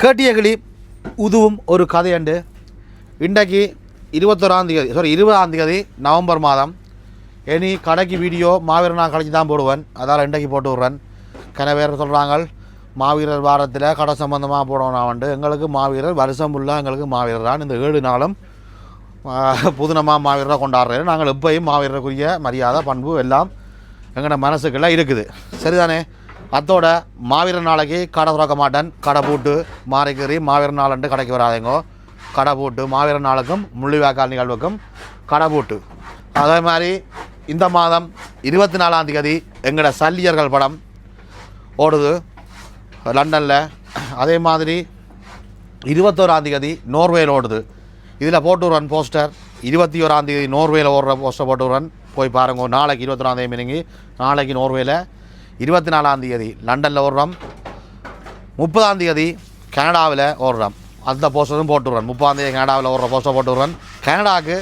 கேட்டிய கிளி உதுவும் ஒரு கதையண்டு. இன்றைக்கு இருபத்தொராம் தேதி சாரி இருபதாம் தேதி நவம்பர் மாதம். இனி கடைக்கு வீடியோ மாவீரர் நான் கடைக்கு தான் போடுவேன். அதால் இன்றைக்கு போட்டு விட்றேன். கனவேர் சொல்கிறாங்க மாவீரர் வாரத்தில் கடை சம்மந்தமாக போடணும் வந்து எங்களுக்கு மாவீரர் வருஷம் ஃபுல்லாக எங்களுக்கு மாவீரர் தான். இந்த ஏழு நாளும் புதினமாக மாவீரராக கொண்டாடுறேன். நாங்கள் எப்பயும் மாவீரருக்குரிய மரியாதை பண்பு எல்லாம் எங்களோட மனசுக்கெல்லாம் இருக்குது. சரிதானே? அதோட மாவீரர் நாளைக்கு கடை திறக்க மாட்டேன். கடை போட்டு மாறிக்கறி மாவீரர் நாளன்ட்டு கடைக்கு வராதேங்கோ. கடை போட்டு மாவீரர் நாளுக்கும் முள்ளிவாய்க்கால் நிகழ்வுக்கும் கடை போட்டு. அதே மாதிரி இந்த மாதம் இருபத்தி நாலாம் தேதி எங்களோட சல்லியர்கள் படம் ஓடுது. லண்டனில். அதே மாதிரி இருபத்தோராம் தேதி நோர்வேயில் ஓடுது. இதில் போட்டு போஸ்டர். இருபத்தி ஓராம் தேதி நோர்வேயில் ஓடுற போஸ்டர் போட்டு போய் பாருங்க நாளைக்கு இருபத்தொராந்தேதி மீனிங்கி நாளைக்கு நோர்வேயில் இருபத்தி நாலாம் தேதி லண்டனில் ஓடுறோம். முப்பதாம் தேதி கனடாவில் ஓடுறோம். அந்த போஸ்டரும் போட்டு முப்பதாம் தேதி கனடாவில் ஓடுற போஸ்டர் போட்டுடுறேன் கனடாவுக்கு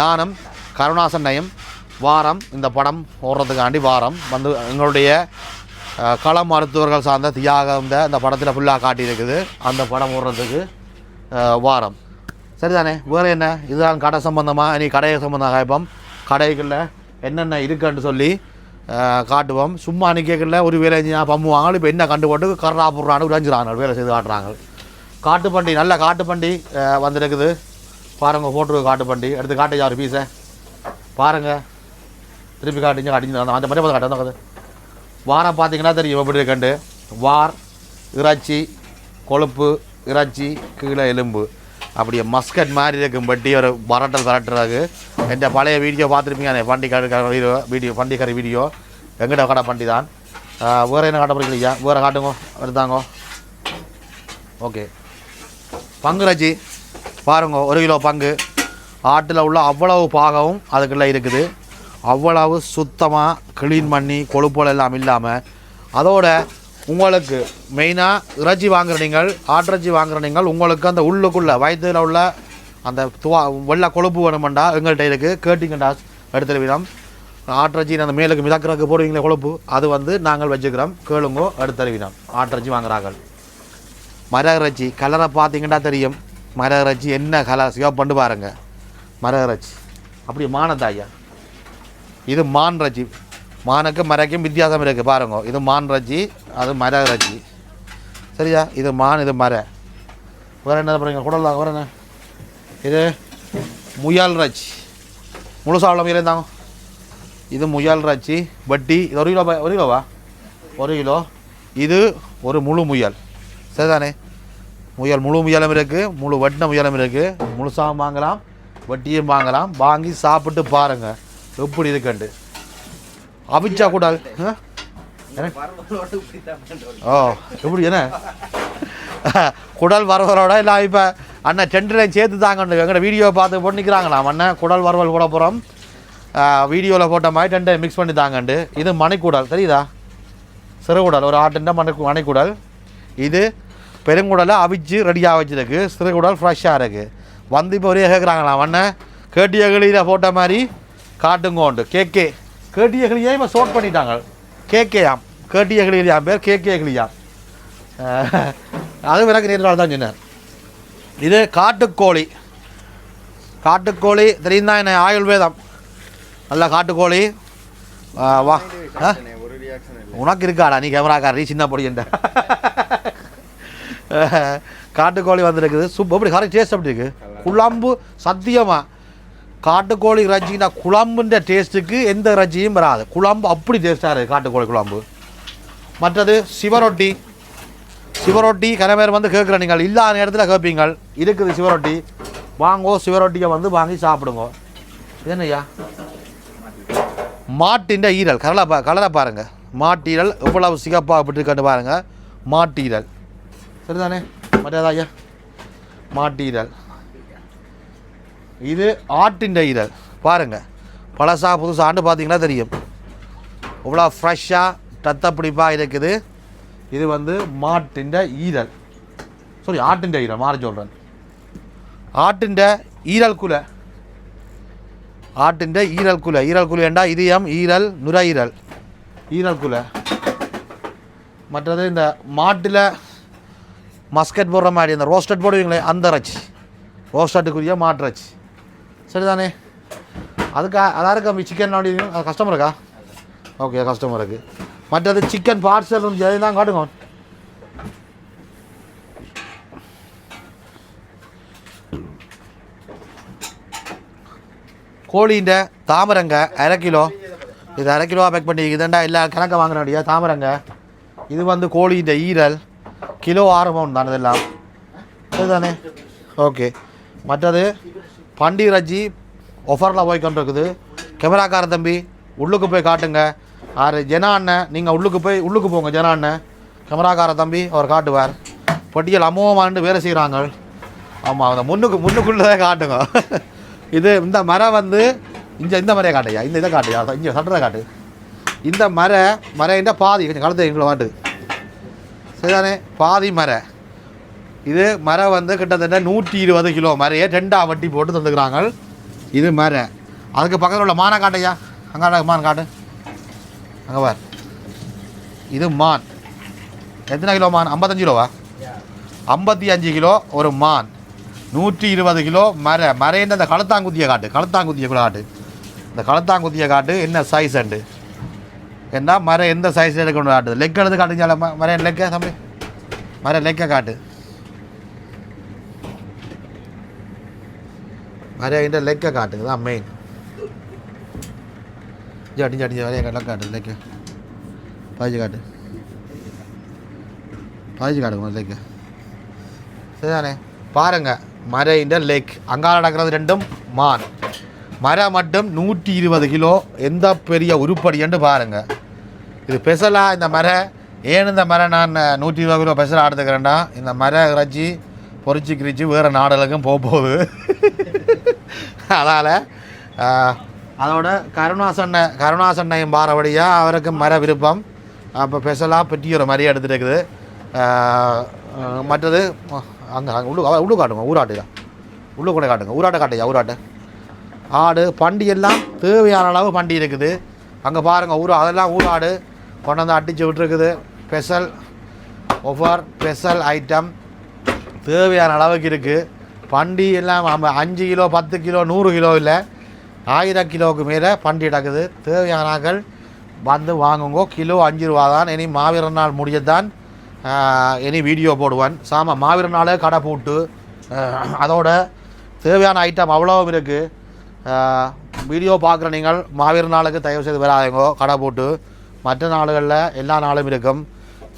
நானும் கருணாசன்னையும் வாரம் இந்த படம் ஓடுறதுக்காண்டி வாரம். வந்து எங்களுடைய கள களம் மருத்துவர்கள் சார்ந்த தியாகம் இந்த படத்தில் ஃபுல்லாக காட்டியிருக்குது. அந்த படம் ஓடுறதுக்கு வாரம். சரிதானே? வேறு என்ன? இதுதான் கடை சம்பந்தமாக நீ கடையை சம்மந்தமாக கேட்போம் கடைகளில் என்னென்ன இருக்குன்னு சொல்லி காட்டுவோம். சும்மா நிற்கல ஒரு வேலை செஞ்சா இப்போ என்ன கண்டு போட்டு கர்ரா புடுறான்னு உடைஞ்சிறாங்க வேலை செய்து காட்டுறாங்க. காட்டுப்பண்டி நல்ல காட்டுப்பண்டி வந்துருக்குது. பாருங்கள் போட்டு காட்டுப்பண்டி. எடுத்து காட்டுச்சா ஒரு பீஸை பாருங்கள் திருப்பி காட்டிங்க காட்டிங்க அந்த அந்த மாதிரி காட்டு வாரம் பார்த்தீங்கன்னா தெரியும் எப்படி இருக்கண்டு வார் இறைச்சி கொழுப்பு இறைச்சி கீழே எலும்பு. அப்படியே மஸ்கட் மாதிரி இருக்கும் பட்டி ஒரு பரட்டல் பரட்டுறாங்க என் பழைய வீடியோ பார்த்துருப்பீங்க? பண்டி கடை வீடியோ வீடியோ பண்டிகரை வீடியோ. எங்கிட்ட கடை பண்டி தான். வேறு என்ன காட்ட போறீங்க வேறு காட்டுங்க எடுத்தாங்க. ஓகே. பங்கு ரஜி பாருங்க ஒரு கிலோ பங்கு. ஆட்டில் உள்ள அவ்வளவு பாகவும் அதுக்குள்ளே இருக்குது. அவ்வளவு சுத்தமாக க்ளீன் பண்ணி கொழுப்புகள் எல்லாம் இல்லாமல் அதோட உங்களுக்கு மெயினாக இறைச்சி வாங்குற நீங்கள் ஆட்டிறைச்சி வாங்குற நீங்கள் உங்களுக்கு அந்த உள்ளுக்குள்ளே வயதில் உள்ள அந்த துவா வெள்ளை கொழுப்பு வேணுமெண்டா எங்கள்கிட்ட இருக்குது கேட்டிங்கண்டா எடுத்துகிற விதம் ஆட்டிறைச்சி அந்த மேலுக்கு மிதக்கிறதுக்கு போடுவீங்களே கொழுப்பு அது வந்து நாங்கள் வச்சுக்கிறோம். கேளுங்கோ எடுத்தருவினோம் ஆட்டிறைச்சி வாங்குறார்கள். மர இறைச்சி கலரை பார்த்தீங்கன்னா தெரியும். மர இறைச்சி என்ன கலர் சிவப்பண்டு பாருங்கள் மர இறைச்சி. அப்படி மானதாயா இது மான் ரஜி மானுக்கும் மரைக்கும் வித்தியாசம் இருக்குது பாருங்க. இது மான் இறைச்சி அது மர இறைச்சி சரியா? இது மான் இது மர. வேறு என்ன பண்ணுறீங்க குடல் வேறு என்ன? இது முயல் ரஜ். முழுசா உள்ள முயல் இருந்தாங்க இது முயல் இறைச்சி வட்டி இது ஒரு கிலோ ஒரு கிலோவா? ஒரு கிலோ. இது ஒரு முழு முயல். சரிதானே? முயல் முழு முயலும் இருக்குது முழு வட்டின முயலும் இருக்குது முழுசாகவும் வாங்கலாம் வட்டியும் வாங்கலாம். வாங்கி சாப்பிட்டு பாருங்கள் எப்படி இருக்குண்டு அவிச்சா கூட? ஓ எப்படி என்ன? குடல் வறுவலோட இல்லை இப்போ அண்ணன் டென்ட்லையும் சேர்த்து தாங்க எங்கள்ட வீடியோ பார்த்து போட்டு நிற்கிறாங்களாம் அண்ணன் குடல் வறுவல் கூட போகிறோம் வீடியோவில் போட்ட மாதிரி டெண்டை மிக்ஸ் பண்ணி தாங்கண்டு. இது மணிக்குடல் தெரியுதா? சிறுகுடல் ஒரு ஆட்டுண்ட மணி மணிக்குடல். இது பெருங்குடலை அவிச்சு ரெடியாக வச்சிருக்கு. சிறுகுடல் ஃப்ரெஷ்ஷாக இருக்குது வந்து இப்போ ஒரே கேட்குறாங்களாம் அண்ணன். கேட்டிய கிளியில் போட்ட மாதிரி காட்டுங்கோண்டு கேக்கே. கேட்டிய கிளியே இப்போ சோட் பண்ணிட்டாங்க. கேகேயாம். கேட்டியகிளியாம் பேர் கேக்கே கிளியாம் அது எனக்கு நேற்று தான் சொன்னார். இது காட்டுக்கோழி. காட்டுக்கோழி தெரியும் தான் என்ன? ஆயுர்வேதம் நல்ல காட்டுக்கோழி. வா ஆ உனக்கு இருக்காடா நீ கேமராக்கார நீ சின்ன பொடியண்ட காட்டுக்கோழி வந்துருக்குது. சூப் எப்படி கரெக்ட் டேஸ்ட் அப்படி இருக்கு? குழம்பு சத்தியமாக காட்டுக்கோழி இறைச்சின்னா குழம்புன்ற டேஸ்ட்டுக்கு எந்த இறைச்சியும் வராது. குழம்பு அப்படி டேஸ்ட்டாக இருக்குது காட்டுக்கோழி குழம்பு. மற்றது சிவரொட்டி. சிவரொட்டி கனவேர் வந்து கேட்குற நீங்கள் இல்லாத நேரத்தில் கேட்பீங்கள். இருக்குது சிவரொட்டி. வாங்கோ சிவரொட்டியை வந்து வாங்கி சாப்பிடுங்க. என்னையா என்னய்யா? மாட்டின் ஈரல். கலரை பா கலரை பாருங்கள் மாட்டீரல் எவ்வளவு சிகப்பாக அப்படி இருக்கான்னு மாட்டீரல். சரிதானே? மரியாதை ஐயா மாட்டீரல். இது ஆட்டின் ஈரல் பாருங்க. பழசா புதுசாண்டு பார்த்தீங்கன்னா தெரியும். இவ்வளோ ஃப்ரெஷ்ஷாக ரத்தப்பிடிப்பாக இருக்குது. இது வந்து மாட்டின் ஈரல் சாரி ஆட்டின் ஈரல் மாறி சொல்கிறேன் ஆட்டின் ஈரல் குலை. ஆட்டிൻ്റെ ஈரல் குலை. ஈரல் குலை என்றால் இதயம் ஈரல் நுரையீரல். ஈரல் குலை. மற்றது இந்த மாட்டில் மஸ்கட் போடுற மாதிரி இந்த ரோஸ்டட் போடுவீங்களே அந்த ரச்சு ரோஸ்டட்டுக்குரிய மாட்டு ரச்சு சரிதானே? அதுக்கு அதாக அப்படி சிக்கன் அப்படி அது கஸ்டமர் இருக்கா? ஓகே கஸ்டமர் மற்றது சிக்கன் பார்சல் தான் காட்டுங்க. கோழின்ற தாமரங்க அரை கிலோ. இது அரை கிலோ பேக் பண்ணி இதண்டா எல்லா கணக்கை வாங்கினடியா தாமரங்க. இது வந்து கோழின்ற ஈரல். கிலோ ஆறு பவுன் தானே இதெல்லாம். இதுதானே ஓகே மற்றது பண்டி ஒஃபரில் போய் கொண்டிருக்குது. கேமராக்கார தம்பி உள்ளுக்கு போய் காட்டுங்க. ஆறு ஜனா அண்ணன் நீங்கள் உள்ளுக்கு போய் உள்ளுக்கு போங்க ஜனா அண்ணன் கேமராக்கார தம்பி அவர் காட்டுவார். பட்டியல் அமோகமாண்டு வேலை செய்கிறாங்க ஆமாம் அந்த முன்னுக்கு முன்னுக்குள்ளே காட்டுங்க. இது இந்த மரம் வந்து இந்த இந்த மரையை காட்டையா இந்த இதை காட்டையா இங்கே சட்டரை காட்டு. இந்த மர மரையின்ற பாதி கொஞ்சம் கலந்து எங்களை வாட்டு. சரிதானே? பாதி மரை. இது மரம் வந்து கிட்டத்தட்ட நூற்றி இருபது கிலோ மரையை ரெண்டா வட்டி போட்டு தந்துக்கிறாங்க இது மர. அதுக்கு பக்கத்தில் உள்ள மானை காட்டையா அங்காட மான் காட்டு அங்கே பார். இது மான். எத்தனை கிலோ மான்? ஐம்பத்தஞ்சு கிலோவா? ஐம்பத்தி அஞ்சு கிலோ ஒரு மான். நூற்றி இருபது கிலோ மர. மரைன்னு அந்த கழுத்தாங்குத்தியை காட்டு? கழுத்தாங்குத்திய கூட காட்டு. இந்த கழுத்தாங்குத்தியை காட்டு என்ன சைஸ் அண்டு என்ன மரம் எந்த சைஸ் எடுக்கணும் காட்டுது? லெக் எடுத்து காட்டுங்க மரம் லெக்க தம்பி? மரம் லெக்கை காட்டு. வரையின்ற இந்த லெக்க காட்டுங்க தான் மெயின் ஜாட்டி ஜாட்டி வரைய காட்டலாம் காட்டு லெக்க பாய்ச்சி காட்டு பாய்ச்சி காட்டுங்க லெக்க சரிதானே பாருங்க மரைன்ற லெக் அங்கால நடக்கிறது ரெண்டும் மான். மரம் மட்டும் நூற்றி இருபது கிலோ. எந்த பெரிய உருப்படின்னு பாருங்க. இது ஸ்பெஷலாக இந்த மரம் ஏன் இந்த மரம் நான் நூற்றி இருபது கிலோ ஸ்பெஷலாக எடுத்துக்கிறேன்டா? இந்த மர இறைச்சி பொறிச்சு கிரிச்சு வேறு நாடலுக்கும் போக போகுது. அதனால் அதோட கருணாசன்னை கருணாசன்னையும் பாரபடியாக அவருக்கு மர விருப்பம். அப்போ ஸ்பெஷலாக பெட்டி ஒரு மாதிரி எடுத்துருக்குது மற்றது அங்கே அங்கே உள்ளு உள்ளு காட்டுங்க ஊராட்டு தான் உள்ளு கூட காட்டுங்க ஊராட்டை காட்டையா ஊராட்டை. ஆடு பண்டி எல்லாம் தேவையான அளவு பண்டி இருக்குது. அங்கே பாருங்கள் ஊர் அதெல்லாம் ஊராடு. கொண்டு வந்து அடித்து விட்டுருக்குது. ஸ்பெஷல் ஒவ்வொரு ஸ்பெஷல் ஐட்டம். தேவையான அளவுக்கு இருக்குது பண்டி எல்லாம் அஞ்சு கிலோ பத்து கிலோ நூறு கிலோ இல்லை. ஆயிரம் கிலோவுக்கு மேலே பண்டி கிடக்குது. தேவையானாக்கள் வந்து வாங்குங்கோ. கிலோ அஞ்சு ரூபா தான். இனி மாவீர நாள் முடியத்தான். இனி வீடியோ போடுவேன். சாமா மாவீர நாளே கடை போட்டு அதோட தேவையான ஐட்டம் அவ்வளோவும் இருக்குது வீடியோ பார்க்குற நீங்கள் மாவீர நாளுக்கு தயவு செய்து வராதீங்கோ. கடை போட்டு. மற்ற நாடுகளில் எல்லா நாளும் இருக்கும்.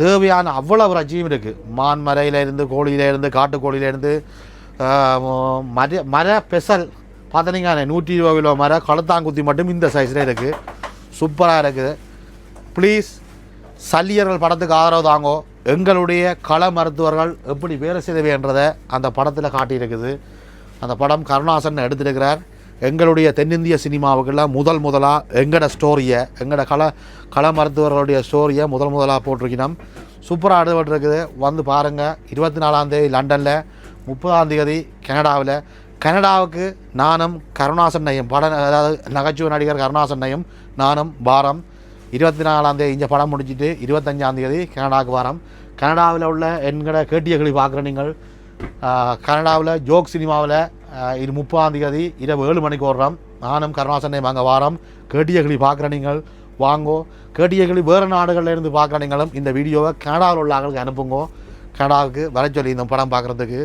தேவையான அவ்வளவு ரஜியும் இருக்குது மான் மரையிலேருந்து கோழியிலேருந்து காட்டுக்கோழியிலேருந்து மர மர பெசல் பார்த்தீங்கன்னா நூற்றி இருபது கிலோ மர கழுத்தாங்குத்தி மட்டும் இந்த சைஸில் இருக்குது சூப்பராக இருக்குது. ப்ளீஸ் சல்லியர்கள் படத்துக்கு ஆதரவு தாங்கோ. எங்களுடைய கள மருத்துவர்கள் எப்படி வேலை செய்தவைன்றதை அந்த படத்தில் காட்டியிருக்குது. அந்த படம் கருணாசன் எடுத்திருக்கிறார். எங்களுடைய தென்னிந்திய சினிமாவுக்கெல்லாம் முதல் முதலாக எங்களோட ஸ்டோரியை எங்களோட கல கள மருத்துவர்களுடைய ஸ்டோரியை முதல் முதலாக போட்டிருக்கணும். சூப்பராக எடுபட்டுருக்குது வந்து பாருங்கள் இருபத்தி நாலாந்தேதி லண்டனில் முப்பதாம் தேதி கனடாவில். கனடாவுக்கு நானும் கருணாசன்னையும் பட அதாவது நகைச்சுவை நடிகர் கருணாசன்னையும் நானும் பாரம் இருபத்தி நாலாந்தேதி இந்த படம் முடிஞ்சிட்டு இருபத்தஞ்சாந்தேதி கனடாவுக்கு வாரம். கனடாவில் உள்ள என்கிற கேட்டியகளை பார்க்குற நீங்கள் கனடாவில் ஜோக் சினிமாவில் இது முப்பாம் தேதி இரவு ஏழு மணிக்கு ஓடுறோம் நானும் கருணாசனையும் அங்கே வாரம் கேட்டியகளை பார்க்குற நீங்கள் வாங்கோ கேட்டியகளை வேறு நாடுகளில் இருந்து பார்க்குற நீங்களும் இந்த வீடியோவை கனடாவில் உள்ள ஆளுக்கு அனுப்புங்கோ கனடாவுக்கு வர சொல்லி இந்த படம் பார்க்குறதுக்கு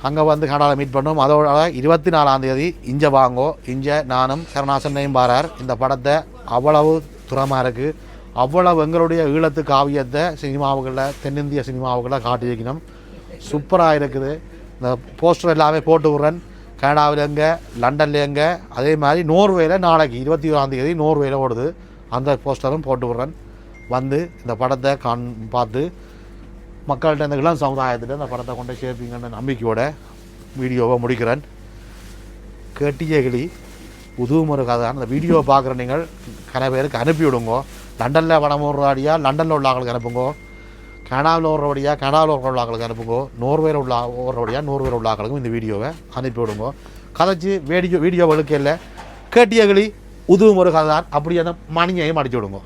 அங்கே வந்து கனடாவில் மீட் பண்ணோம் அதோட இருபத்தி நாலாம் தேதி இஞ்ச வாங்கோ இஞ்ச நானும் கருணாசனையும் பாரார் இந்த படத்தை அவ்வளவு துரமாக இருக்குது அவ்வளவு எங்களுடைய ஈழத்து காவியத்தை சினிமாவுகளில் தென்னிந்திய சினிமாவுகளில் காட்டியிருக்கணும் சூப்பராக இருக்குது இந்த போஸ்டர் எல்லாமே போட்டு விட்றேன். கனடாவில் எங்கே லண்டனில் எங்கே அதே மாதிரி நோர்வேயில் நாளைக்கு இருபத்தி ஓராம் தேதி நோர்வேல ஓடுது. அந்த போஸ்டரும் போட்டு விட்றேன். வந்து இந்த படத்தை காண் பார்த்து மக்கள்கிட்ட இந்த இளம் சமுதாயத்தில் இந்த படத்தை கொண்டு சேர்ப்பீங்கன்ற நம்பிக்கையோட வீடியோவை முடிக்கிறேன். கேட்டியகிளி உதுவுமுறை கதை. அந்த வீடியோவை பார்க்குற நீங்கள் கன பேருக்கு அனுப்பி விடுங்கோ லண்டனில் படம் ஓடுறாடியா லண்டனில் உள்ள ஆளுக்கு அனுப்புங்கோ. கனடாவில் வழியாக கனடாவில் உள்ள ஆளுக்கு அனுப்புங்கோ. நோர்வேல உள்ள ஓடுற வழியாக நோர்வேல உள்ள ஆளுக்கும் இந்த வீடியோவை அனுப்பி விடுங்கோ. கதைச்சு வீடியோ வீடியோ வழுக்க இல்லை. கேட்டியகளி உதவும் ஒரு கதை தான் அப்படி அந்த மணியையும் அடிச்சு விடுங்கோ.